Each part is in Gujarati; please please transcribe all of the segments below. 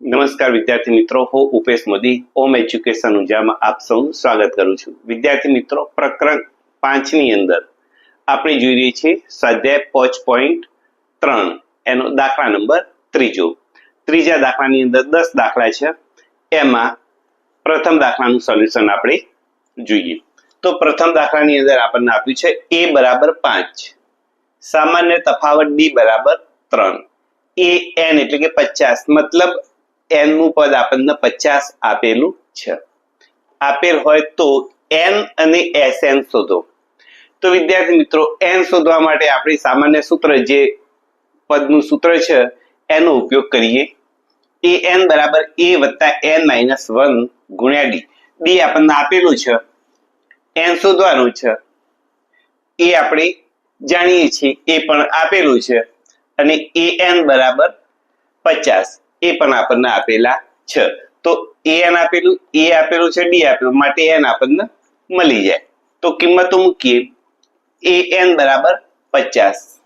નમસ્કાર વિદ્યાર્થી મિત્રો, હું ઉપેશ મોદી ઓમ એજ્યુકેશન ઉજામાં આપ સૌનું સ્વાગત કરું છું. વિદ્યાર્થી મિત્રો, પ્રકરણ પાંચની અંદર આપણે જોઈ રહી છીએ, સ્વાધ્યાય પોચ પોઈન્ટ ત્રણ, એનો દાખલા નંબર ત્રીજો. ત્રીજા દાખલાની અંદર દસ દાખલા છે, એમાં પ્રથમ દાખલાનું સોલ્યુશન આપણે જોઈએ. તો પ્રથમ દાખલાની અંદર આપણને આપ્યું છે એ બરાબર પાંચ, સામાન્ય તફાવત ડી બરાબર ત્રણ. એ એન એટલે કે પચાસ, મતલબ એનનું પદ આપણને પચાસ આપેલું છે. આપેલ હોય તો એન અને એસ એન શોધો. તો વિદ્યાર્થી મિત્રો એન શોધવા માટે આપણે સામાન્ય સૂત્ર જે પદનું સૂત્ર છે, એનો ઉપયોગ કરીએ. એ એન બરાબર એ વત્તા એન માઇનસ વન ગુણ્યા ડી ડી આપણને આપેલું છે. એન શોધવાનું છે. એ આપણે જાણીએ છીએ. એ પણ આપેલું છે. અને એ એન બરાબર પચાસ. એ પણ આપણને આપેલા છે. તો એન આપેલું, એ આપેલું છે, ડી આપેલું. માટે એન આપણને મળી જાય. તો કિંમતો મૂકીએ. એ એન બરાબર પચાસ.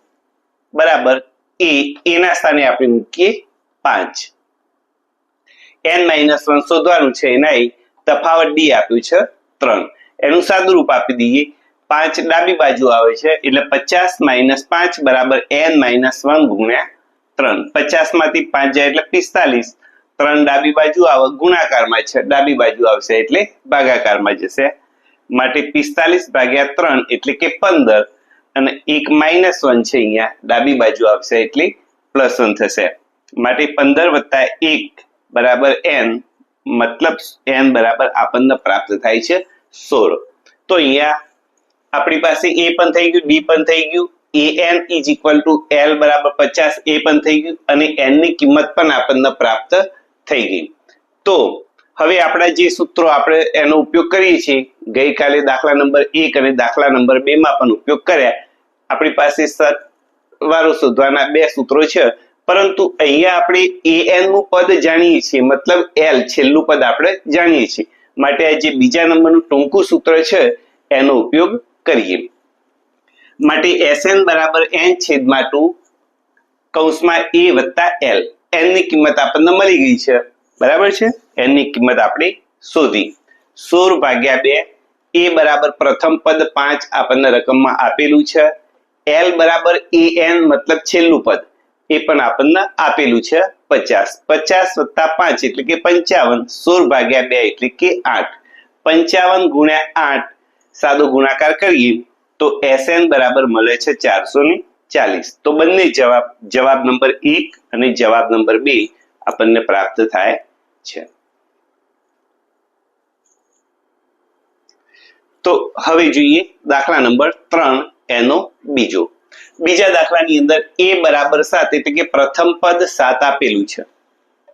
બરાબર. એ, એના સ્થાને આપણે મૂકીએ પાંચ. એન માઇનસ વન શોધવાનું છે એના તફાવત ડી આપ્યું છે ત્રણ. એનું સાદુરૂપ આપી દઈએ. પાંચ ડાબી બાજુ આવે છે એટલે પચાસ માઇનસ પાંચ બરાબર એન માઇનસ વન ગુણ્યા ત્રણ. પચાસમાંથી પાંચ જાય એટલે પિસ્તાલીસ. ત્રણ ડાબી બાજુ આવે, ગુણાકારમાં છે. ડાબી બાજુ આવશે એટલે ભાગાકારમાં જશે. માટે પિસ્તાલીસ ભાગ્યા ત્રણ એટલે કે પંદર. અને એક માઇનસ વન છે અહીંયા, ડાબી બાજુ આવશે એટલે પ્લસ વન થશે. માટે પંદર વત્તા એક બરાબર એન મતલબ એન બરાબર આપણને પ્રાપ્ત થાય છે સોળ. તો અહીંયા આપણી પાસે એ પણ થઈ ગયું ડી પણ થઈ ગયું. A n equal to l બરાબર પચાસ એ પણ થઈ ગયું અને n ની કિંમત પણ આપણને પ્રાપ્ત થઈ ગઈ. તો હવે આપણા જે સૂત્રો આપણે એનો ઉપયોગ કરીએ છીએ, ગઈકાલે દાખલા નંબર એક અને દાખલા નંબર બે માં પણ ઉપયોગ કર્યા. આપણી પાસે સરવાળો શોધવાના બે સૂત્રો છે, પરંતુ અહીંયા આપણે એનનું પદ જાણીએ છીએ, મતલબ એલ છેલ્લું પદ આપણે જાણીએ છીએ. માટે આ જે બીજા નંબરનું ટૂંકું સૂત્ર છે, એનો ઉપયોગ કરીએ. માટે Sn બરાબર એન છેદમાં ટુ કૌંસમાં એ વત્તા એલ એનની કિંમત આપણને મળી ગઈ છે. બરાબર છે? એનની કિંમત આપણે શોધી. સોળ ભાગ્યા બે એ બરાબર પ્રથમ પદ પાંચ આપણને રકમમાં આપેલું છે. એલ બરાબર એ એન મતલબ છેલ્લું પદ. એ પણ આપણને આપેલું છે પચાસ. પચાસ વત્તા પાંચ એટલે કે પંચાવન. સોળ ભાગ્યા બે એટલે કે આઠ. પંચાવન ગુણ્યા આઠ. સાદો ગુણાકાર કરીએ. તો એસએન બરાબર મળે છે ચારસો ને ચાલીસ. તો બંને જવાબ જવાબ નંબર એક અને જવાબ નંબર બે આપણને પ્રાપ્ત થાય છે. તો હવે જોઈએ દાખલા નંબર ત્રણ એનો બીજો. બીજા દાખલાની અંદર એ બરાબર સાત, એટલે કે પ્રથમ પદ સાત આપેલું છે.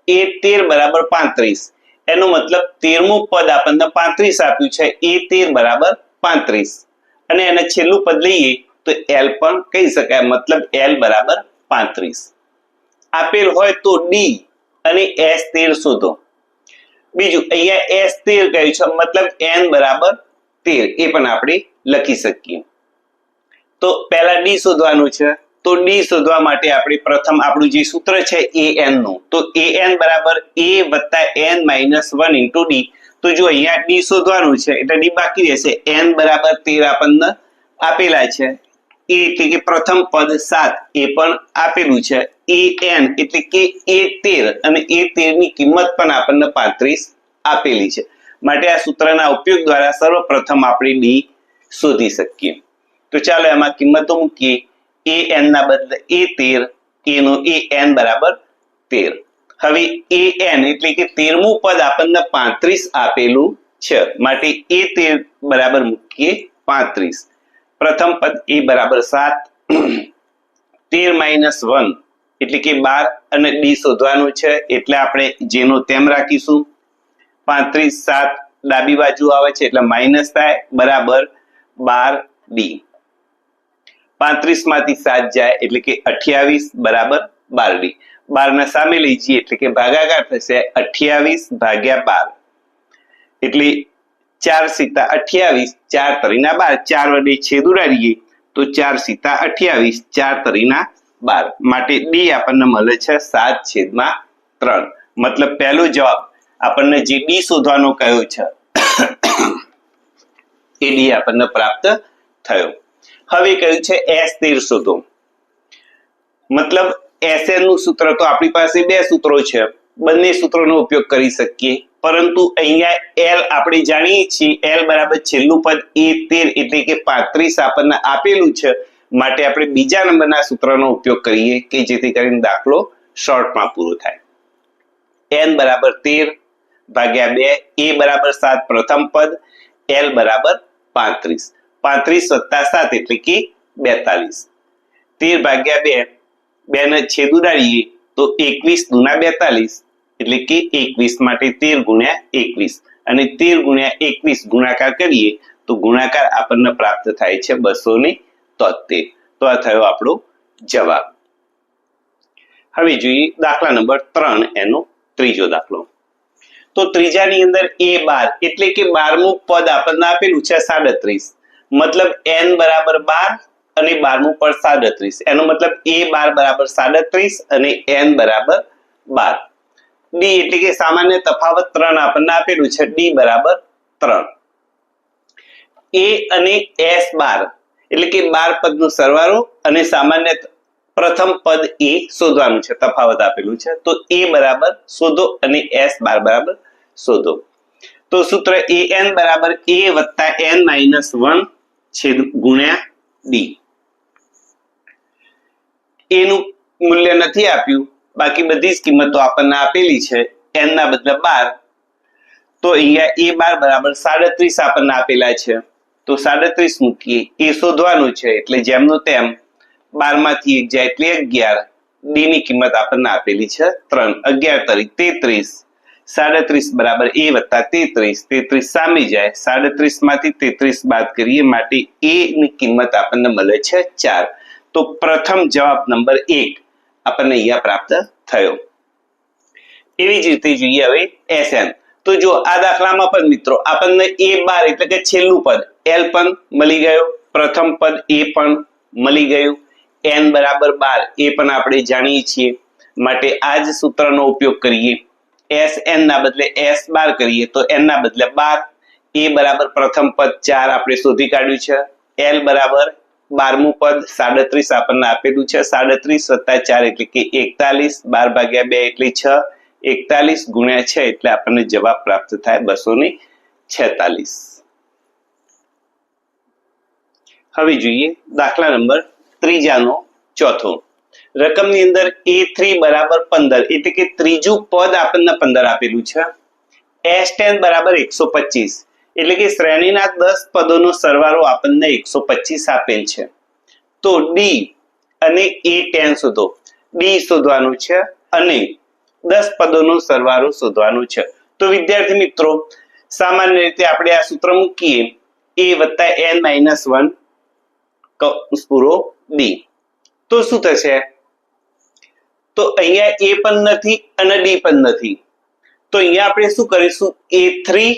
એ તેર બરાબર પાંત્રીસ. એનો મતલબ તેરમું પદ આપણને પાંત્રીસ આપ્યું છે. એ તેર બરાબર પાંત્રીસ. અને એને છેલ્લું પદ લઈએ તો એલ પણ કહી શકાય, મતલબ એલ બરાબર પાંત્રીસ. આપેલ હોય તો ડી અને એસ તેર શોધો. બીજું, અહીંયા એસ તેર કહ્યું છે, મતલબ એન બરાબર તેર. એ પણ આપણે લખી શકીએ. તો પહેલા ડી શોધવાનું છે. તો ડી શોધવા માટે આપણે પ્રથમ આપણું જે સૂત્ર છે એ એનનું. તો એ એન બરાબર એ વત્તા n minus one into d તો જો અહીંયા ડી શોધવાનું છે, એટલે ડી બાકી રહેશે. એન બરાબર તેર આપણને આપેલા છે. એ એટલે કે પ્રથમ પદ સાત એ પણ આપેલું છે. એ એન એટલે કે એ તેર અને એ તેરની કિંમત પણ આપણને પાંત્રીસ આપેલી છે. માટે આ સૂત્રના ઉપયોગ દ્વારા સર્વપ્રથમ આપણે ડી શોધી શકીએ. તો ચાલો એમાં કિંમતો મૂકીએ. એ એન ના બદલે એ તેર, એનો એ એન બરાબર તેર. હવે એ એન એટલે કે તેરમું પદ આપણને પાંત્રીસ આપેલું છે. માટે એ તેર બરાબર મૂકીએ પાંત્રીસ. પ્રથમ પદ એ બરાબર સાત. તેર માઇનસ વન એટલે કે બાર અને ડી શોધવાનું છે. એટલે આપણે જેનો તેમ રાખીશું. પાંત્રીસ, સાત ડાબી બાજુ આવે છે એટલે માઇનસ થાય. બરાબર બાર ડી પાંત્રીસમાંથી સાત જાય એટલે કે અઠ્યાવીસ. બરાબર બાર ડી બાર ને સામે લઈ જઈએ, એટલે કે ભાગાકાર થશે અઠ્યાવીસ ભાગ્યા બાર. એટલે ચાર સીતા અઠ્યાવીસ, ચાર તરીના બાર, ચાર વડે છેદ ઉડાડીએ, તો ચાર સીતા અઠ્યાવીસ, ચાર તરીના બાર. માટે ડી આપણને મળે છે સાત છેદમાં ત્રણ. મતલબ પહેલો જવાબ આપણને જે ડી શોધવાનો કયો છે, એ ડી આપણને પ્રાપ્ત થયો. હવે કહ્યું છે એસ તેર શોધો. મતલબ એસએનનું સૂત્ર તો આપણી પાસે બે સૂત્રો છે. બંને સૂત્રોનો ઉપયોગ કરી શકીએ. પરંતુ અહીંયા એલ આપણે જાણીએ છીએ. એલ બરાબર છેલ્લું પદ એ તેર એટલે કે પાંત્રીસ આપણને આપેલું છે. માટે આપણે બીજા નંબરના સૂત્રનો ઉપયોગ કરીએ કે જેથી કરીને દાખલો શોર્ટમાં પૂરો થાય. એન બરાબર તેર ભાગ્યા બે. એ બરાબર સાત પ્રથમ પદ. એલ બરાબર પાંત્રીસ. પાંત્રીસ વત્તા સાત એટલે કે બેતાલીસ. તેર ભાગ્યા બે. બે ને છેદ ઉડાડીએ, તો એકવીસ દુના બેતાલીસ, એટલે કે એકવીસ માટે તેર ગુણ્યા એકવીસ. અને તેર ગુણ્યા એકવીસ ગુણાકાર કરીએ, તો ગુણાકાર આપણને પ્રાપ્ત થાય છે બસો ને તોતેર. તો આ થયો આપણો જવાબ. હવે જોઈએ દાખલા નંબર ત્રણ, એનો ત્રીજો દાખલો. તો ત્રીજાની અંદર એ બાર, એટલે કે બારમું પદ આપણને આપેલું છે સાડત્રીસ. મતલબ એન બરાબર બાર અને બારમું પણ સાડત્રીસ. એનો મતલબ એ બાર બરાબર સાડત્રીસ અને એન બરાબર બાર. ડી એટલે કે સામાન્ય તફાવત ત્રણ આપણને આપેલું છે. ડી બરાબર ત્રણ. એ અને એસ બાર. એટલે કે બાર પદનું સરવાળો અને સામાન્ય પ્રથમ પદ એ શોધવાનું છે. તફાવત આપેલું છે. તો એ બરાબર શોધો અને એસ બાર બરાબર શોધો. તો સૂત્ર એ એન બરાબર એ વત્તા એન માઇનસ વન છેદ ગુણ્યા ડી. એનું મૂલ્ય નથી આપ્યું. બાકી બધી જ કિંમતો આપણને આપેલી છે. એનના બદલે બાર. તો અહીંયા એ બાર બરાબર સાડત્રીસ આપણને આપેલા છે. તો સાડત્રીસ મૂકીએ. એ શોધવાનું છે. એટલે જેમનું તેમ બારમાંથી એક જાય એટલે અગિયાર. ડી ની કિંમત આપણને આપેલી છે ત્રણ. અગિયાર તારીખ તેત્રીસ. સાડત્રીસ બરાબર એ વત્તા તેત્રીસ. તેત્રીસ સામે જાય. સાડત્રીસમાંથી તેત્રીસ બાદ કરીએ માટે એ ની કિંમત આપણને મળે છે ચાર. તો પ્રથમ જવાબ નંબર એક આપણને અહીંયા પ્રાપ્ત થયો. એવી જ રીતે જોઈએ હવે એસએન. તો જો આ દાખલામાં પણ મિત્રો આપણને એ બાર એટલે કે છેલ્લું પદ, એલ પણ મળી ગયો, પ્રથમ પદ એ પણ મળી ગયું, એન બરાબર બાર એ પણ આપણે જાણીએ છીએ. માટે આ જ સૂત્રનો ઉપયોગ કરીએ. એસ એન ના બદલે એસ બાર કરીએ તો એન ના બદલે બાર. એ બરાબર પ્રથમ પદ ચાર આપણે શોધી કાઢ્યું છે. એલ બરાબર બારમું પદ સાડત્રીસ આપણને આપેલું છે. સાડત્રીસ વત્તા ચાર એટલે કે એકતાલીસ. બાર ભાગ્યા બે એટલે છ. એકતાલીસ ગુણ્યા છ એટલે આપણને જવાબ પ્રાપ્ત થાય બસો ને છેતાલીસ. હવે જોઈએ દાખલા નંબર ત્રીજાનો ચોથો. રકમની અંદર એ થ્રી બરાબર પંદર એટલે કે ત્રીજું પદ આપણને પંદર આપેલું છે. એસ ટેન બરાબર એકસો પચીસ. એટલે કે શ્રેણીના દસ પદોનો સરવાળો આપણને એકસો પચીસ આપેલ છે. તો ડી અને એ ટેન શોધો. ડી શોધવાનું છે અને દસ પદોનો સરવાળો શોધવાનું છે. તો વિદ્યાર્થી મિત્રો, સામાન્ય રીતે આપણે આ સૂત્ર મૂકીએ. એ વત્તા એન માઇનસ વન પૂરો ડી તો શું થશે? તો અહીંયા એ પણ નથી અને ડી પણ નથી. તો અહીંયા આપણે શું કરીશું? એ થ્રી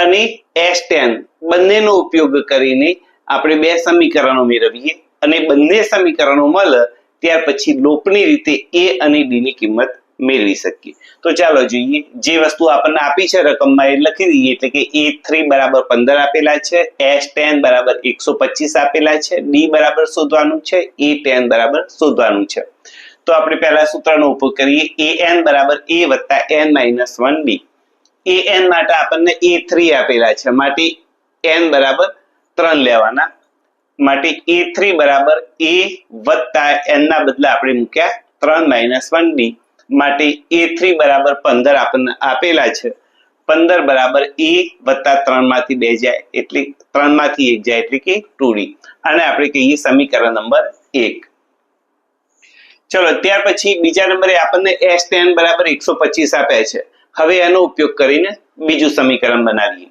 અને એસ ટેન બંનેનો ઉપયોગ કરીને આપણે બે સમીકરણો મેળવીએ. અને બંને સમીકરણો મળે, ત્યાર પછી લોપની રીતે એ અને ડી ની કિંમત મેળવી શકીએ. તો ચાલો જોઈએ, જે વસ્તુ આપણને આપી છે રકમમાં એ લખી દઈએ, એટલે કે એ થ્રી બરાબર પંદર આપેલા છે એસ ટેન બરાબર એકસો પચીસ આપેલા છે ડી બરાબર શોધવાનું છે એ ટેન બરાબર શોધવાનું છે. તો આપણે પહેલા સૂત્રનો ઉપયોગ કરીએ. એ એન બરાબર એ વત્તા n minus one d a n માટે આપણને એ થ્રી આપેલા છે. માટે એન બરાબર ત્રણ લેવાના. માટે એ થ્રી બરાબર એ વત્તા એન ના બદલે આપણે મૂક્યા ત્રણ માઇનસ વન માટે એ થ્રી બરાબર પંદર આપણને આપેલા છે. પંદર બરાબર એ વત્તા ત્રણમાંથી બે જાય એટલે ત્રણમાંથી એક જાય એટલે કે ટુ અને આપણે કહીએ સમીકરણ નંબર એક. ચલો, ત્યાર પછી બીજા નંબરે આપણને એસ ટેન બરાબર એકસો પચીસ આપ્યા છે. હવે એનો ઉપયોગ કરીને બીજું સમીકરણ બનાવીએ.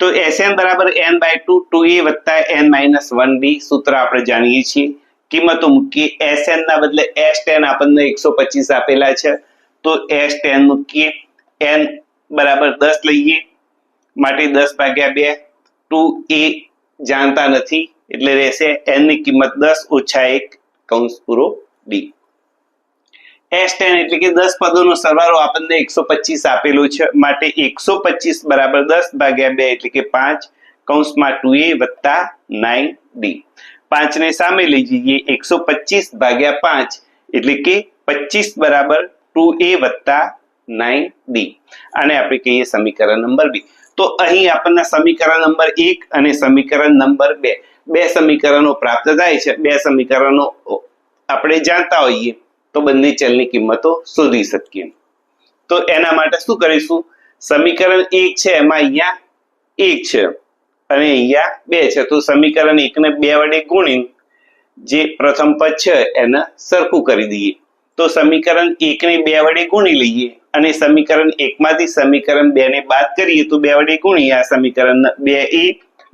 તો એસ એન બરાબર n by two two a વત્તા એન માઇનસ વન બી સૂત્ર આપણે જાણીએ છીએ. કિંમતો મૂકીએ. એસ એન ના બદલે એસ ટેન આપણને એકસો પચીસ આપેલા છે. તો એસ ટેન મૂકીએ. એન બરાબર દસ લઈએ. માટે દસ ભાગ્યા બે ટુ એ જાણતા નથી. એટલે રહેશે એનની કિંમત દસ ઓછા એક કૌંસ પૂરો ડી એસ ટેન એટલે કે દસ પદોનો સરવાળો આપણને એકસો પચીસ આપેલો છે. માટે એકસો પચીસ બરાબર દસ ભાગ્યા બે એટલે કે પાંચ કૌંસમાં ટુ એ વત્તા નાઇન ડી. પાંચને સામે લઈ જઈએ એકસો પચીસ ભાગ્યા પાંચ એટલે કે પચીસ બરાબર ટુ એ વત્તા નાઇન ડી. આને આપણે કહીએ સમીકરણ નંબર બી. તો અહીં આપણને સમીકરણ નંબર એક અને સમીકરણ નંબર બે. બે સમીકરણો પ્રાપ્ત થાય છે. બે સમીકરણો આપણે જાણતા હોઈએ. તો બંને ચલની કિંમતો શોધી શકીએ. તો એના માટે શું કરીશું? સમીકરણ એક છે, એમાં અહીંયા એક છે અને અહીંયા બે છે. તો સમીકરણ એકને બે વડે ગુણી જે પ્રથમ પદ છે એને સરખું કરી દઈએ. તો સમીકરણ એકને બે વડે ગુણી લઈએ અને સમીકરણ એકમાંથી સમીકરણ બે ને બાદ કરીએ તો બે વડે ગુણીએ. આ સમીકરણ બે એ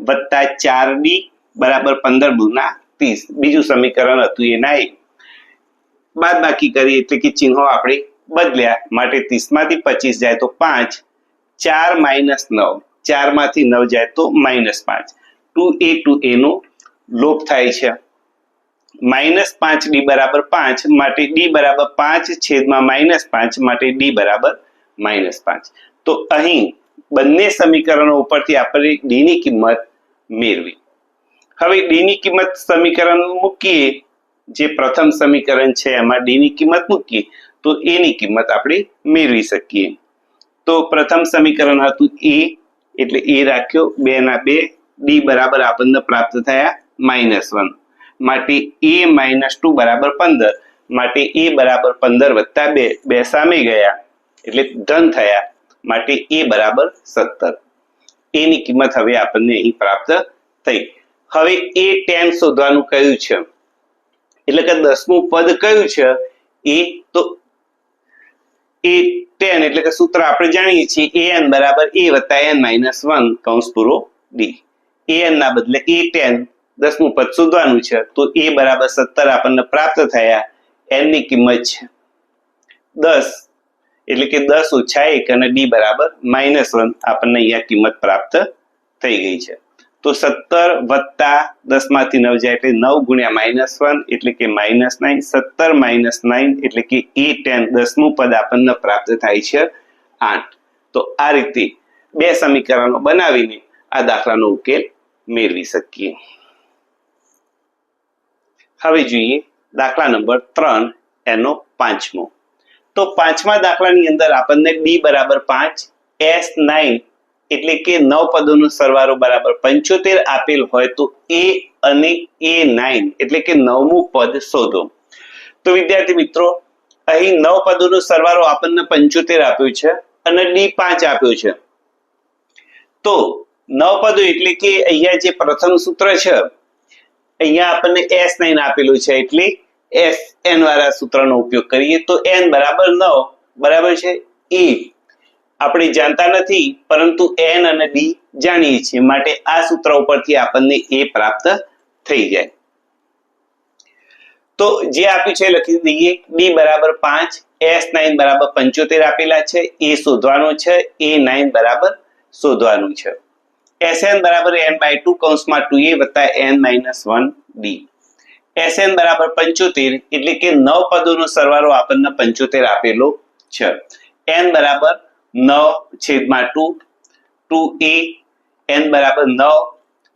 વત્તા ચાર બી બરાબર પંદર ગુના ત્રીસ. બીજું સમીકરણ હતું એના એક. બાદ બાકી કરીએ એટલે કે ચિહ્નો આપણે બદલ્યા. માટે ત્રીસમાંથી પચીસ જાય તો પાંચ, ચાર માઇનસ નવ. ચારમાંથી નવ જાય તો માઇનસ પાંચ. ટુ એ ટુ એનો લોપ થાય છે. માઇનસ પાંચ ડી બરાબર પાંચ, માટે ડી બરાબર પાંચ છેદમાં માઇનસ પાંચ, માટે ડી બરાબર માઇનસ પાંચ. તો અહીં બંને સમીકરણો ઉપરથી આપણે ડી ની કિંમત મેળવી. હવે ડી ની કિંમત સમીકરણ મૂકીએ જે પ્રથમ સમીકરણ છે, એમાં ડી ની કિંમત મૂકીએ, તો એ ની કિંમત આપણે મેળવી શકીએ. તો પ્રથમ સમીકરણ હતું એ એટલે એ રાખ્યો, બે ના બે ડી બરાબર આપણને પ્રાપ્ત થયા માઇનસ વન માટે એ માઇનસ ટુ બરાબર પંદર, માટે એ બરાબર પંદર વત્તા બે બે સામે ગયા, એટલે ધન થયા, માટે એ બરાબર સત્તર. એની કિંમત હવે આપણને અહીં પ્રાપ્ત થઈ. હવે એ ટેન શોધવાનું કયું છે? એટલે કે દસમું પદ કયું છે? એ તો એ ટેન, એટલે કે સૂત્ર આપણે જાણીએ છીએ એ એન બરાબર એ વત્તા એન માઇનસ વન કૌંસ પૂરો ડી. એ એન ના બદલે એ ટેન દસમું પદ શોધવાનું છે. તો એ બરાબર સત્તર આપણને પ્રાપ્ત થયા. એનની કિંમત છે દસ. એટલે કે દસ ઓછા એક અને ડી બરાબર માઇનસ વન આપણને અહીંયા કિંમત પ્રાપ્ત થઈ ગઈ છે. તો સત્તર વત્તા દસમાંથી નવ જાય એટલે નવ ગુણ્યા માઇનસ વન એટલે કે માઇનસ નાઇન સત્તર માઇનસ નાઇન એટલે કે એ ટેન દસનું પદ આપણને પ્રાપ્ત થાય છે આઠ. તો આ રીતે બે સમીકરણો બનાવીને આ દાખલાનો ઉકેલ મેળવી શકીએ. હવે જોઈએ દાખલા નંબર ત્રણ એનો પાંચમો. તો પાંચમા દાખલાની અંદર આપણને ડી બરાબર પાંચ એસ નાઇન એટલે કે નવ પદોનો સરવાળો બરાબર પંચોતેર આપેલ હોય તો એ અને એ નાઇન, એટલે કે નવમું પદ શોધો. તો વિદ્યાર્થી મિત્રો, અહીં નવ પદોનો સરવાળો આપણને પંચોતેર આપ્યો છે અને ડી પાંચ આપ્યો છે. તો નવ પદો એટલે કે અહીંયા જે પ્રથમ સૂત્ર છે, અહીંયા આપણને એસ નાઇન આપેલું છે, એટલે એસ એન વાળા સૂત્રનો ઉપયોગ કરીએ તો એન બરાબર નવ, બરાબર છે? એ આપણે જાણતા નથી, પરંતુ એન અને ડી જાણીએ છીએ. માટે આ સૂત્ર ઉપરથી આપણને એ પ્રાપ્ત થઈ જાય. તો જે આપ્યું છે લખી દઈએ. ડી બરાબર પાંચ એસ નાઇન બરાબર પંચોતેર આપેલા છે. એ શોધવાનું છે. એ નાઇન બરાબર શોધવાનું છે. એસ એન બરાબર એન બાય ટુ કૌંસમાં ટુ એ વત્તા n minus one d s n બરાબર પંચોતેર એટલે કે નવ પદોનો સરવાળો આપણને પંચોતેર આપેલો છે. એન બરાબર નવ છેદમાં ટુ. ટુ એ એન બરાબર નવ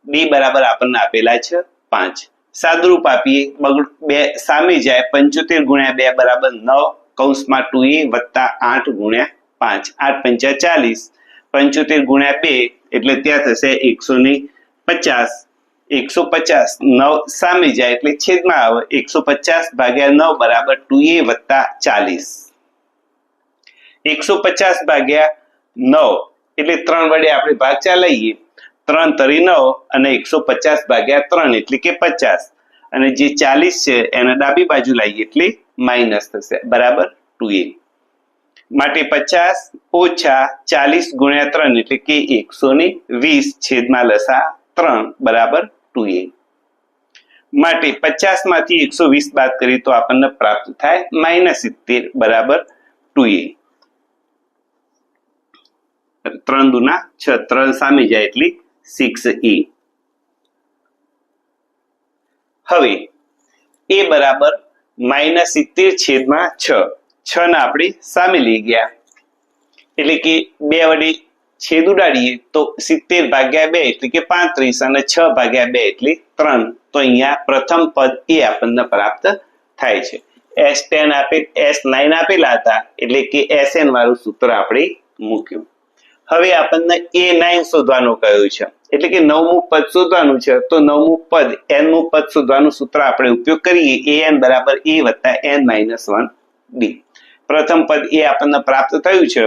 બી બરાબર આપણને આપેલા છે પાંચ. સાદરૂપ આપીએ, બગડ બે સામે જાય, પંચોતેર ગુણ્યા બે બરાબર નવ કૌંસમાં ટુ એ વત્તા આઠ ગુણ્યા પાંચ. આઠ પંચા ચાલીસ. પંચોતેર ગુણ્યા બે એટલે ત્યાં થશે એકસો ને પચાસ. એકસો પચાસ નવ સામે જાય એટલે છેદમાં આવે. એકસો પચાસ ભાગ્યા નવ બરાબર ટુ એ વત્તા ચાલીસ. એકસો પચાસ ભાગ્યા નવ. એટલે ત્રણ વડે આપણે ભાગચા લઈએ. ત્રણ તરી નવ અને એકસો પચાસ ભાગ્યા ત્રણ, એટલે કે પચાસ. અને જે ચાલીસ છે, એને ડાબી બાજુ લાવીએ એટલે માઇનસ થશે. બરાબર? ટુ એ માટે પચાસ ઓછા ચાલીસ ગુણ્યા ત્રણ, એટલે કે એકસો ને વીસ છેદમાં લસા ત્રણ. બરાબર? ટુ એ માટે પચાસમાંથી એકસો વીસ બાદ કરીએ તો આપણને પ્રાપ્ત થાય માઇનસ સિત્તેર. બરાબર? ટુ એ ત્રણ દુના છ, ત્રણ સામે જાય એટલે સિક્સ ઈ હવે, એ બરાબર માઇનસ સિત્તેર છેદમાં છ. છ ના આપણે સામે લઈ ગયા. એટલે કે બે વડે છેદ ઉડાડીએ તો સિત્તેર ભાગ્યા બે એટલે કે પાંત્રીસ અને છ ભાગ્યા બે એટલે ત્રણ. તો અહીંયા પ્રથમ પદ એ આપણને પ્રાપ્ત થાય છે. એસ ટેન આપેલ એસ નાઇન આપેલા હતા એટલે કે એસ એન વાળું સૂત્ર આપણે મૂક્યું. હવે આપણને એ નાઇન શોધવાનું કહ્યું છે. એટલે કે નવમું પદ શોધવાનું છે. તો નવમું પદ, એનનું પદ શોધવાનું સૂત્ર આપણે ઉપયોગ કરીએ. એ એન બરાબર એ વત્તા એન માઇનસ વન ડી પ્રથમ પદ એ આપણને પ્રાપ્ત થયું છે.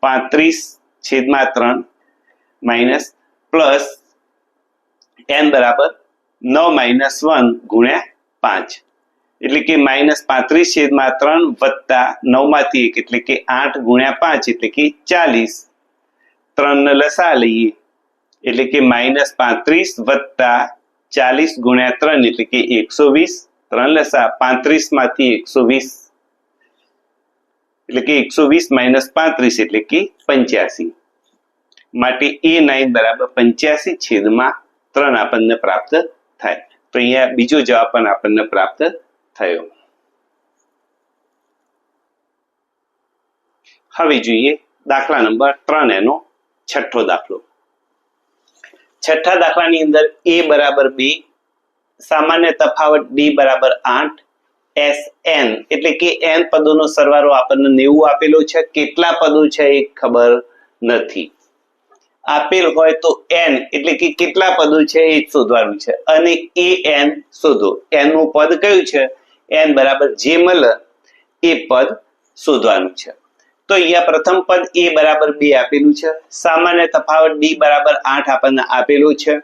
પાંત્રીસ છેદમાં ત્રણ માઇનસ પ્લસ એન બરાબર નવ માઇનસ વન ગુણ્યા પાંચ. એટલે કે માઇનસ પાંત્રીસ છેદમાં ત્રણ વત્તા નવમાંથી એક, એટલે કે આઠ ગુણ્યા પાંચ, એટલે કે ચાલીસ. ત્રણ ને લસા લઈએ એટલે કે માઇનસ પાંત્રીસ વત્તા ચાલીસ ગુણ્યા ત્રણ એટલે કે એકસો વીસ ત્રણ લસા પાંત્રીસમાંથી એકસો વીસ એટલે કે એકસો વીસ માઇનસ પાંત્રીસ એટલે કે પંચ્યાસી માટે એ નાઇન બરાબર પંચ્યાસી છેદમાં ત્રણ આપણને પ્રાપ્ત થાય તો અહીંયા બીજો જવાબ પણ આપણને પ્રાપ્ત થયો હવે જોઈએ દાખલા નંબર ત્રણ એનો છઠ્ઠો દાખલો. છઠ્ઠા દાખલાની અંદર એ બરાબર બી, સામાન્ય તફાવત ડી બરાબર આઠ, એસ એન. એટલે કે એન પદોનો સરવાળો આપણને નેવું આપેલો છે. કેટલા પદો છે એ ખબર નથી. આપેલ હોય તો એન, એટલે કે કેટલા પદો છે એ શોધવાનું છે. અને એ એન શોધો. એનનું પદ કયું છે? એન બરાબર જે મળે એ પદ શોધવાનું છે. તો અહીંયા પ્રથમ પદ એ બરાબર બે આપેલું છે. સામાન્ય તફાવત ડી બરાબર આઠ આપણને આપેલું છે.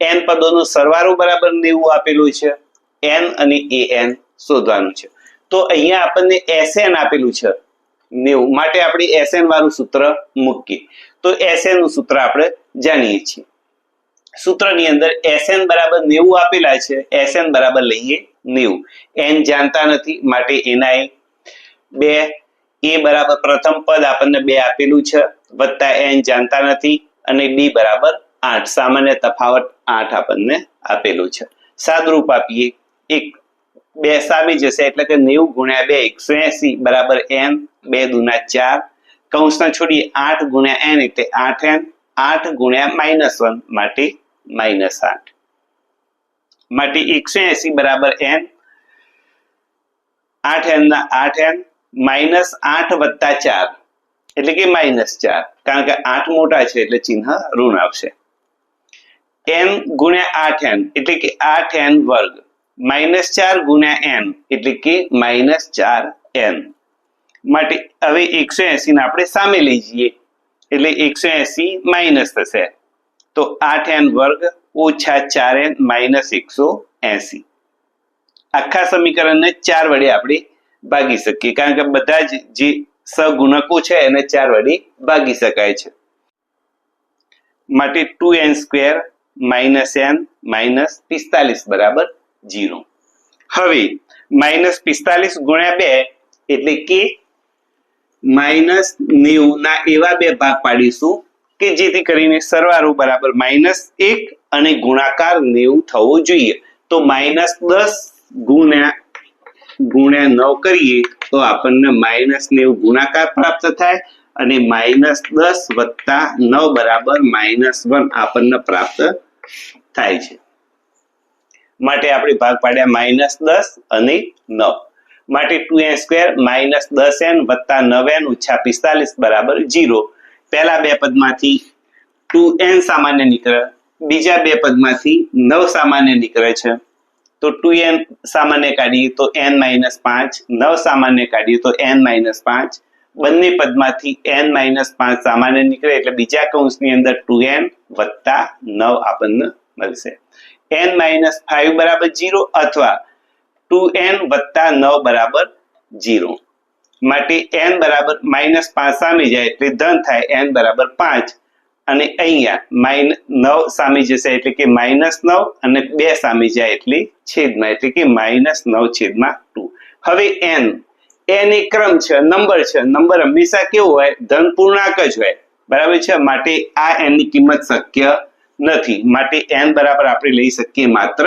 એન પદોનો સરવાળો બરાબર નેવું આપેલું છે. એન અને એ એન શોધવાનું છે. તો અહીંયા આપણને એસએન આપેલું છે. નેવું. માટે આપણે એસએન વાળું સૂત્ર મૂકીએ. તો એસએનનું સૂત્ર આપણે જાણીએ છીએ. સૂત્રની અંદર એસએન બરાબર નેવું આપેલા છે. એસએન બરાબર લઈએ નેવું. એન જાણતા નથી, માટે એના એ બે એ બરાબર પ્રથમ પદ આપણને બે આપેલું છે. વત્તા એન જાણતા નથી અને ડી બરાબર આઠ. સામાન્ય તફાવત આઠ આપણને આપેલું છે. સાદરૂપ આપીએ. એક બે સામી જશે એટલે કે નેવું ગુણ્યા બે એકસો એસી બરાબર એન. બે દુના ચાર. કૌંસના છોડીએ આઠ ગુણ્યા એન એટલે આઠ એન. આઠ ગુણ્યા માઇનસ વન માટે માઇનસ આઠ. માટે એકસો એસી બરાબર એન. આઠ એન ના આઠ એન. માઇનસ આઠ વત્તા ચાર. એટલે કે માઇનસ ચાર. કારણ કે આઠ મોટા છે એટલે ચિહ્ન ઋણ આવશે. એન ગુણ્યા આઠ એન, એટલે કે આઠ એન વર્ગ. માઇનસ ચાર ગુણ્યા એન, એટલે કે માઇનસ ચાર એન. માટે હવે એકસો એસી ને આપણે સામે લઈ જઈએ. એટલે એકસો એસી માઇનસ થશે. તો આઠ એન વર્ગ ઓછા ચાર એન માઇનસ એકસો એસી આખા સમીકરણને ચાર વડે આપણે ભાગી શકીએ. કારણ કે બધા જ જે સગુણકો છે, એને ચાર વડે ભાગી શકાય છે. માટે two n square minus n minus પિસ્તાલીસ બરાબર જીરો હવે માઇનસ પિસ્તાલીસ ગુણ્યા બે એટલે કે માઇનસ નેવું ના એવા બે ભાગ પાડીશું કે જેથી કરીને સરવારો બરાબર માઇનસ એક અને ગુણાકાર નેવું થવો જોઈએ. તો માઇનસ દસ ગુણ્યા ગુણ્યા નવ કરીએ, તો આપણને માઇનસ નેવું ગુણાકાર પ્રાપ્ત થાય અને માઇનસ દસ વત્તા નવ બરાબર માઇનસ વન આપણને પ્રાપ્ત થાય છે. માટે આપણે ભાગ પાડ્યા માઇનસ દસ અને નવ. માટે ટુ એન સ્ક્વેર માઇનસ દસ એન વત્તા નવ એન ઓછા પિસ્તાલીસ બરાબર જીરો પહેલા બે પદમાંથી ટુ એન સામાન્ય નીકળે, બીજા બે પદમાંથી નવ સામાન્ય નીકળે છે. તો ટુ એન સામાન્ય કાઢીએ તો એન માઇનસ પાંચ, નવ સામાન્ય કાઢીએ તો એન માઇનસ પાંચ. બંને પદમાંથી એન માઇનસ પાંચ સામાન્ય નીકળે એટલે બીજા કૌંસની અંદર ટુ એન વત્તા નવ આપણને મળશે. એન માઇનસ ફાઈવ બરાબર જીરો અથવા ટુ એન વત્તા નવ બરાબર જીરો માટે એન બરાબર માઇનસ પાંચ સામે જાય એટલે ધન થાય એન બરાબર પાંચ. અને અહીંયા માઇન નવ સામે જશે એટલે કે માઇનસ નવ અને બે સામે જાય એટલે છેદમાં, એટલે કે માઇનસ નવ છેદમાં ટુ. હવે એન એન એ ક્રમ છે, નંબર છે. નંબર હંમેશા કેવો હોય? ધન પૂર્ણાંક જ હોય. બરાબર છે? માટે આ એનની કિંમત શક્ય નથી. માટે એન બરાબર આપણે લઈ શકીએ માત્ર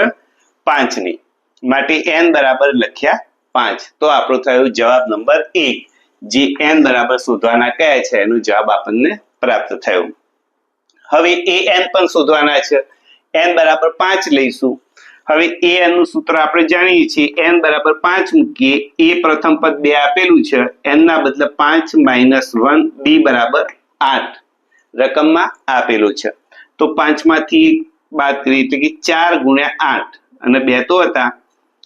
પાંચની. માટે એન બરાબર લખ્યા પાંચ. તો આપણો થયો જવાબ નંબર એક. જે એન બરાબર શોધવાના કયા છે? એનો જવાબ આપણને પ્રાપ્ત થયો. હવે એ એન પણ શોધવાના છે. એન બરાબર પાંચ લઈશું. હવે એ એન સૂત્ર આપણે જાણીએ છીએ. એન બરાબર પાંચ મૂકીએ. એ પ્રથમ પદ બે આપેલું છે. એન બદલે પાંચ માઇનસ વન બી બરાબર આઠ રકમમાં આપેલું છે. તો પાંચમાંથી બાદ કરીએ એટલે કે ચાર ગુણ્યા આઠ. અને બે તો હતા.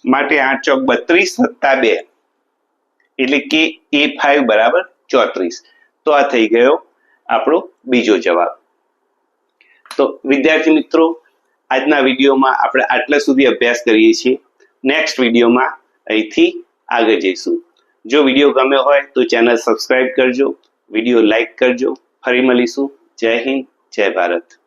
માટે આઠ ચોક બત્રીસ વત્તા બે. એટલે કે એ ફાઈવ બરાબર ચોત્રીસ. તો આ થઈ ગયો આપણો બીજો જવાબ. તો વિદ્યાર્થી મિત્રો, આજના વિડીયોમાં આપણે આટલા સુધી અભ્યાસ કરીએ છીએ. નેક્સ્ટ વિડીયોમાં અહીંથી આગળ જઈશું. જો વીડિયો ગમ્યો હોય તો ચેનલ સબસ્ક્રાઈબ કરજો, વીડિયો લાઈક કરજો. ફરી મળીશું. જય હિન્દ, જય ભારત.